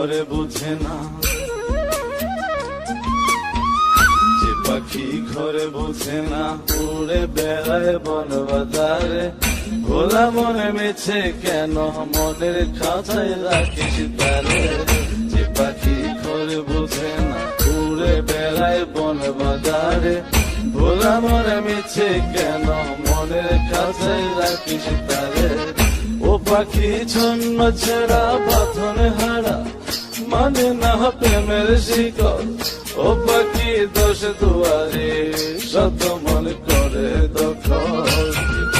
ঘরে বুঝে না। যে পাখি ঘরে বুঝে না, উড়ে বেড়ায় বন বাজারে ভোলা মনে মেছে কেন, মনের খাঁচায় রাখিস তারে। যে পাখি ঘরে বুঝে না, উড়ে বেড়ায় বন বাজারে ভোলা মনে মেছে কেন, মনের খাঁচায় রাখিস তারে। ও পাখি ছন্ন ছেড়া পাথনে হারা মানে না প্রেমের শিকল। ও পাখি দোষ দুয়ারে শত মন করে দখল।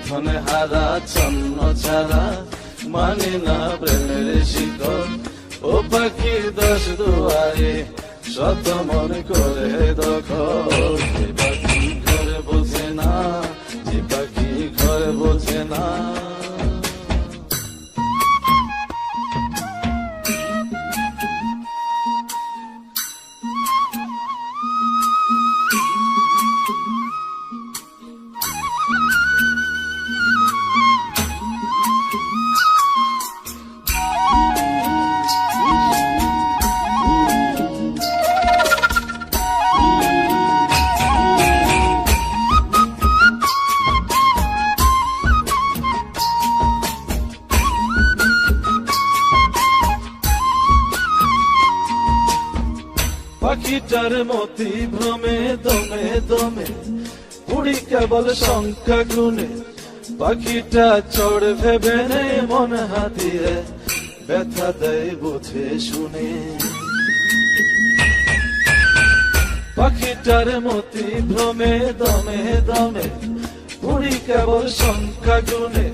বাথনে হারা, ছন্ন ছাড়া মানে না প্রেমের শিকল। ও পাখি দশ দুয়ারে, শত মন করে দখল। পাখিটার মতি ভ্রমে, দমে দমে। উড়ি কেবল সংখ্যা গুনে পাখিটা চড় ভেবে নেই মন হাতিয়ে ব্যথা দেয় বুঝে শুনে। পাখিটার মতি ভ্রমে, দমে দমে। উড়ি কেবল সংখ্যা গুনে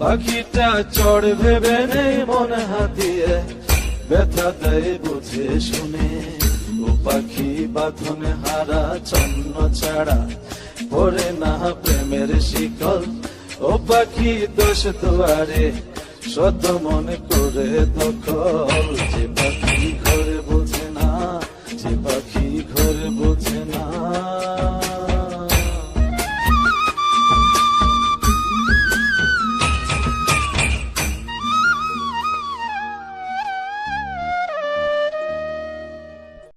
পাখিটা চড় ভেবে নেই মন হাতিয়ে ব্যথা দেয় বুঝে শুনে। ও পাখি, বাঁধনে হারা, ছন্ন ছাড়া পড়ে না প্রেমের শিকল। ও পাখি, দোষ দুয়ারে শত মনে করে দখল। যে পাখি ঘরে